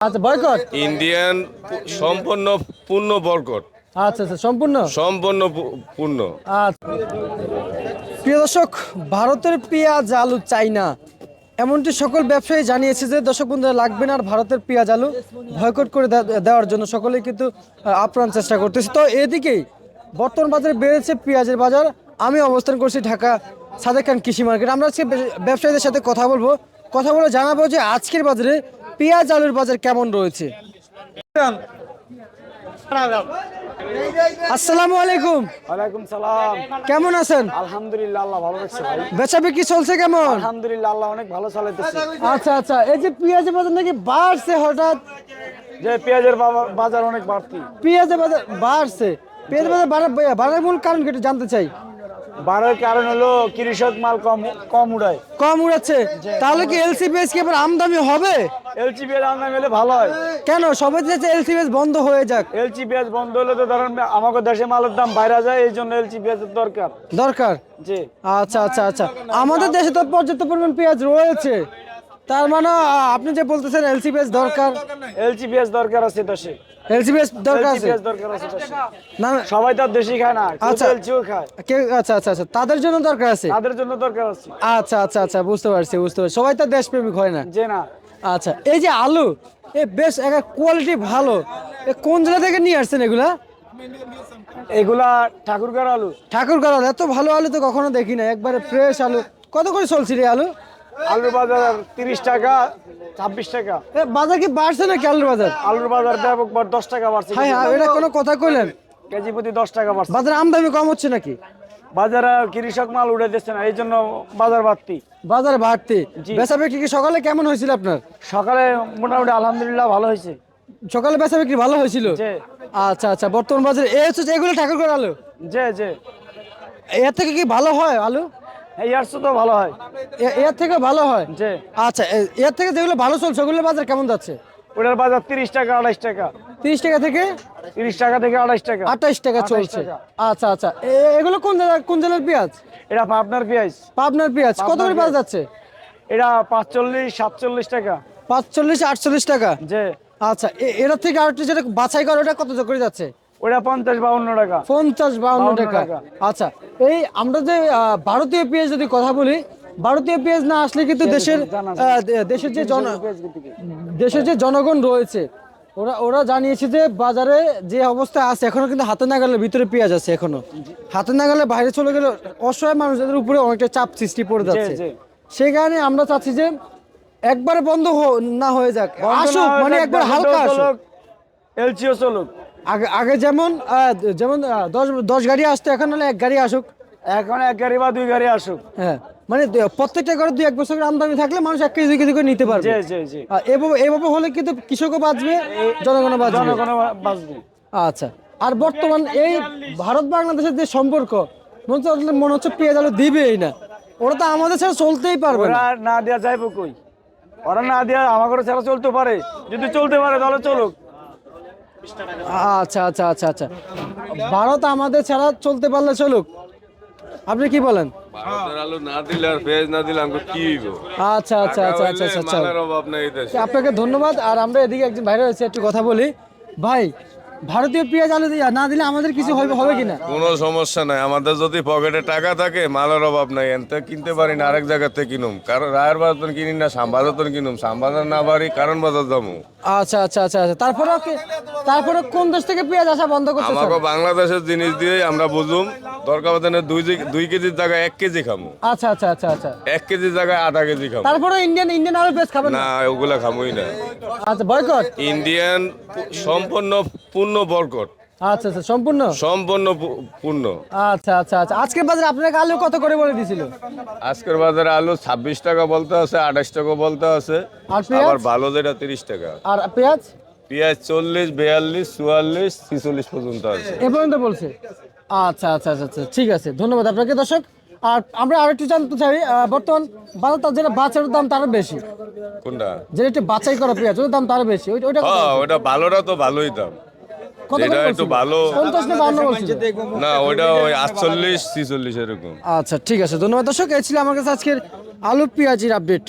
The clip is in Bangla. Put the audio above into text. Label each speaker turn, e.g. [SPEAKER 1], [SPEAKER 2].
[SPEAKER 1] আচ্ছা বয়কট
[SPEAKER 2] ইন্ডিয়ান সম্পূর্ণ পূর্ণ বরকট
[SPEAKER 1] আচ্ছা আচ্ছা সম্পূর্ণ?
[SPEAKER 2] সম্পূর্ণ পূর্ণ।
[SPEAKER 1] আচ্ছা। প্রিয় দর্শক ভারতের পেঁয়াজ আলু চাই না এমনটি সকল ব্যবসায়ী জানিয়েছে যে দর্শক বন্ধুরা লাগবে না আর ভারতের পেঁয়াজ আলু বয়কট করে দেওয়ার জন্য সকলেই কিন্তু আপ্রাণ চেষ্টা করতেছে। তো এদিকেই বর্তমান বাজারে বেড়েছে পেঁয়াজের বাজার। আমি অবস্থান করছি ঢাকা সাদেক খান কৃষি মার্কেট। আমরা আজকে ব্যবসায়ীদের সাথে কথা বলব। কথা বলে জানাব যে আজকের বাজারে পেঁয়াজ আলুর বাজার কেমন রয়েছে? আসসালামু আলাইকুম।
[SPEAKER 3] ওয়ালাইকুম সালাম।
[SPEAKER 1] কেমন আছেন?
[SPEAKER 3] আলহামদুলিল্লাহ আল্লাহ ভালো রাখছে ভাই।
[SPEAKER 1] বেচা বিক্রি চলছে কেমন?
[SPEAKER 3] আলহামদুলিল্লাহ আল্লাহ অনেক ভালো চালাইতেছে।
[SPEAKER 1] আচ্ছা আচ্ছা। এই যে পেঁয়াজের বাজার নাকি বাড়ছে হঠাৎ?
[SPEAKER 3] যে পেঁয়াজের বাজার অনেক বাড়তি।
[SPEAKER 1] পেঁয়াজের বাজার বাড়ছে। পেঁয়াজের বাজার বাড়ার মূল কারণ কি জানতে চাই।
[SPEAKER 3] বাড়ার কারণ হলো কৃষক মাল কম কম উড়ায়।
[SPEAKER 1] কম উড়াচ্ছে? তাহলে কি এলসিপিএস কি এবার আমদানি হবে?
[SPEAKER 3] এলসি পেঁয়াজ আনা গেলে ভালো হয়।
[SPEAKER 1] কেন? সবাই চাইছে এলসিপিএস বন্ধ হয়ে যাক।
[SPEAKER 3] এলসি পেঁয়াজ বন্ধ হলে তো ধরেন আমাকে দেশে মালের দাম বাইরে যায় এই জন্য এলসি পেঁয়াজের দরকার।
[SPEAKER 1] দরকার?
[SPEAKER 3] জি।
[SPEAKER 1] আচ্ছা আচ্ছা আচ্ছা। আমাদের দেশে তো পর্যাপ্ত পরিমাণ পেঁয়াজ রয়েছে। তার মানে আপনি যে বলতেছেন এলসিপিএস দরকার।
[SPEAKER 3] এলসি পেঁয়াজ দরকার আছে দেশে।
[SPEAKER 1] এলসিপিএস দরকার আছে? না
[SPEAKER 3] সবাই তো দেশি খায় না
[SPEAKER 1] আচ্ছা।
[SPEAKER 3] এলসিও খায়।
[SPEAKER 1] কে আচ্ছা আচ্ছা আচ্ছা। তাদের জন্য দরকার আছে?
[SPEAKER 3] তাদের জন্য দরকার আছে।
[SPEAKER 1] আচ্ছা আচ্ছা আচ্ছা বুঝতে পারছি বুঝতে পারছি। সবাই তো দেশপ্রেমিক হয় না?
[SPEAKER 3] যে না।
[SPEAKER 1] আচ্ছা এই যে আলু এ বেশ একটা কোয়ালিটি ভালো। এ কোন জেলা থেকে নিয়ে আসছেন এগুলা?
[SPEAKER 3] এগুলা ঠাকুরগার আলু।
[SPEAKER 1] ঠাকুরগাঁও আলু এত ভালো আলু তো কখনো দেখি না একবারে ফ্রেশ আলু। কত করে চলছে রে আলু?
[SPEAKER 3] আলুর বাজার তিরিশ টাকা ছাব্বিশ টাকা।
[SPEAKER 1] এ বাজার কি বাড়ছে নাকি আলুর বাজার?
[SPEAKER 3] আলুর বাজার ব্যাপক দশ টাকা বাড়ছে।
[SPEAKER 1] হ্যাঁ হ্যাঁ এটা কোনো কথা কইলেন?
[SPEAKER 3] কেজি প্রতি দশ টাকা বাড়ছে।
[SPEAKER 1] বাজার আমদানি কম হচ্ছে নাকি?
[SPEAKER 3] বাজারে কৃষক মাল উঠে দিচ্ছে না এই জন্য বাজার বাড়তি।
[SPEAKER 1] বাজার বাড়তে। বেচা বিক্রি কি সকালে কেমন হয়েছিল আপনার?
[SPEAKER 3] সকালে মোটামুটি আলহামদুলিল্লাহ ভালো হয়েছে।
[SPEAKER 1] সকালে বেচা বিক্রি ভালো হয়েছিল? আচ্ছা আচ্ছা বর্তমান বাজারে এই হচ্ছে এগুলো ঠাকুরগাঁও আলু?
[SPEAKER 3] যে যে
[SPEAKER 1] এর থেকে কি ভালো হয় আলু?
[SPEAKER 3] তো ভালো হয়।
[SPEAKER 1] এর থেকে ভালো হয়? আচ্ছা এর থেকে যেগুলো ভালো চলছে বাজার কেমন যাচ্ছে?
[SPEAKER 3] ওটার বাজার তিরিশ টাকা আড়াইশ টাকা।
[SPEAKER 1] তিরিশ টাকা থেকে?
[SPEAKER 3] তিরিশ টাকা থেকে আড়াইশ টাকা।
[SPEAKER 1] আঠাইশ টাকা চলছে। আচ্ছা আচ্ছা। এ- এগুলো কোন জেলা কোন জেলার পেঁয়াজ?
[SPEAKER 3] এটা পেঁয়াজ।
[SPEAKER 1] পাবনার পেঁয়াজ। কত করে যাচ্ছে?
[SPEAKER 3] এটা পাঁচচল্লিশ সাতচল্লিশ টাকা।
[SPEAKER 1] পাঁচচল্লিশ আটচল্লিশ টাকা?
[SPEAKER 3] যে
[SPEAKER 1] আচ্ছা এটার থেকে আরেকটু যেটা বাছাই করে ওটা কত করে যাচ্ছে?
[SPEAKER 3] ওটা পঞ্চাশ বাউন্ন টাকা।
[SPEAKER 1] পঞ্চাশ বাউন্ন টাকা। আচ্ছা এই আমরা যে ভারতীয় পেঁয়াজ যদি কথা বলি ভারতীয় পেঁয়াজ না আসলে কিন্তু দেশের দেশের যে জন দেশের যে জনগণ রয়েছে ওরা ওরা জানিয়েছে যে বাজারে যে অবস্থা আছে এখনও কিন্তু হাতে নাগালের ভিতরে পেঁয়াজ আছে এখনও। হাতে নাগালে বাইরে চলে গেলে অসহায় মানুষদের উপরে অনেকটা চাপ সৃষ্টি পড়ে যাচ্ছে। সেই কারণে আমরা চাচ্ছি যে একবারে বন্ধ না হয়ে যাক। আসুক মানে একবার হালকা আসুক।
[SPEAKER 3] এলসিও চলুক।
[SPEAKER 1] আগে আগে যেমন যেমন দশ দশ গাড়ি আসতো এখন হলে এক গাড়ি আসুক।
[SPEAKER 3] এখন এক গাড়ি বা দুই গাড়ি আসুক।
[SPEAKER 1] হ্যাঁ মানে প্রত্যেকটা ঘরে দুই এক বছর করে আমদানি থাকলে মানুষ এক কেজি কেজি করে নিতে পারবে।
[SPEAKER 3] জি জি জি।
[SPEAKER 1] এভাবে এভাবে হলে কিন্তু কৃষকও বাঁচবে জনগণও বাঁচবে।
[SPEAKER 3] জনগণ বাঁচবে।
[SPEAKER 1] আচ্ছা আর বর্তমান এই ভারত বাংলাদেশের যে সম্পর্ক মনে হচ্ছে মনে হচ্ছে পেঁয়াজ আলু দিবেই না। ওরা তো আমাদের ছাড়া চলতেই পারবে না।
[SPEAKER 3] না দেওয়া যাইব কই? ওরা না দেওয়া আমাকে ছাড়া চলতে পারে। যদি চলতে পারে তাহলে চলুক।
[SPEAKER 1] আচ্ছা আচ্ছা আচ্ছা আচ্ছা। ভারত আমাদের ছাড়া চলতে পারলে চলুক। আপনি কি বলেন? আচ্ছা আচ্ছা আচ্ছা আচ্ছা আচ্ছা আচ্ছা।
[SPEAKER 2] এই দেশে।
[SPEAKER 1] আপনাকে ধন্যবাদ। আর আমরা এদিকে একজন ভাইরা হয়েছে একটু কথা বলি। ভাই ভারতীয় পেঁয়াজ আলু দিয়া না দিলে আমাদের কিছু হবে হবে কিনা?
[SPEAKER 2] কোনো সমস্যা নাই। আমাদের যদি পকেটে টাকা থাকে মালের অভাব নাই। এনতে কিনতে পারি না আরেক জায়গাতে কিনুম। কারণ রায়ের বাজার কিনি না শ্যামবাজার কিনুম। শ্যামবাজার না পারি কারণ বাজার যাব
[SPEAKER 1] আচ্ছা আচ্ছা আচ্ছা আচ্ছা। তারপরে তারপরে কোন দেশ থেকে পেঁয়াজ আসা বন্ধ করছে
[SPEAKER 2] আমাকে বাংলাদেশের জিনিস দিয়ে আমরা বুঝুম। দরকার হতে না দুই দুই কেজির জায়গায় এক কেজি খামু।
[SPEAKER 1] আচ্ছা আচ্ছা আচ্ছা আচ্ছা।
[SPEAKER 2] এক কেজির জায়গায় আধা কেজি খামু।
[SPEAKER 1] তারপরে ইন্ডিয়ান ইন্ডিয়ান আলু পেঁয়াজ খাবেন না
[SPEAKER 2] না? ওগুলা খামুই না।
[SPEAKER 1] আচ্ছা বয়কট
[SPEAKER 2] ইন্ডিয়ান সম্পূর্ণ পূর্ণ বরকট
[SPEAKER 1] আচ্ছা আচ্ছা সম্পূর্ণ?
[SPEAKER 2] সম্পূর্ণ পূর্ণ।
[SPEAKER 1] আচ্ছা আচ্ছা আচ্ছা। আজকের বাজারে আপনাকে আলু কত করে বলে দিছিল?
[SPEAKER 2] আজকের বাজারে আলু ছাব্বিশ টাকা বলতে আছে আঠাশ টাকা বলতে আছে। আবার ভালো যেটা তিরিশ টাকা।
[SPEAKER 1] আর পেঁয়াজ?
[SPEAKER 2] পেঁয়াজ চল্লিশ বিয়াল্লিশ চুয়াল্লিশ ছিচল্লিশ পর্যন্ত আছে।
[SPEAKER 1] এ পর্যন্ত বলছে? আচ্ছা আচ্ছা আচ্ছা আচ্ছা ঠিক আছে। ধন্যবাদ আপনাকে দর্শক। আর আমরা আরেকটু জানতে চাই বর্তমান বাজার যেটা বাচ্চার দাম তারও বেশি।
[SPEAKER 2] কোনটা?
[SPEAKER 1] যেটা একটু বাছাই করা পেঁয়াজ ওটার দাম তারও বেশি ওই- ওইটা?
[SPEAKER 2] হ্যাঁ ওটা ভালোটা তো ভালোই দাম। যেটা একটু ভালো
[SPEAKER 1] না বান্ন বলছিল
[SPEAKER 2] না ওইটা ওই আটচল্লিশ ছিচল্লিশ এরকম।
[SPEAKER 1] আচ্ছা ঠিক আছে ধন্যবাদ। দর্শক এই ছিল আমার কাছে আজকের আলু পেঁয়াজির আপডেট।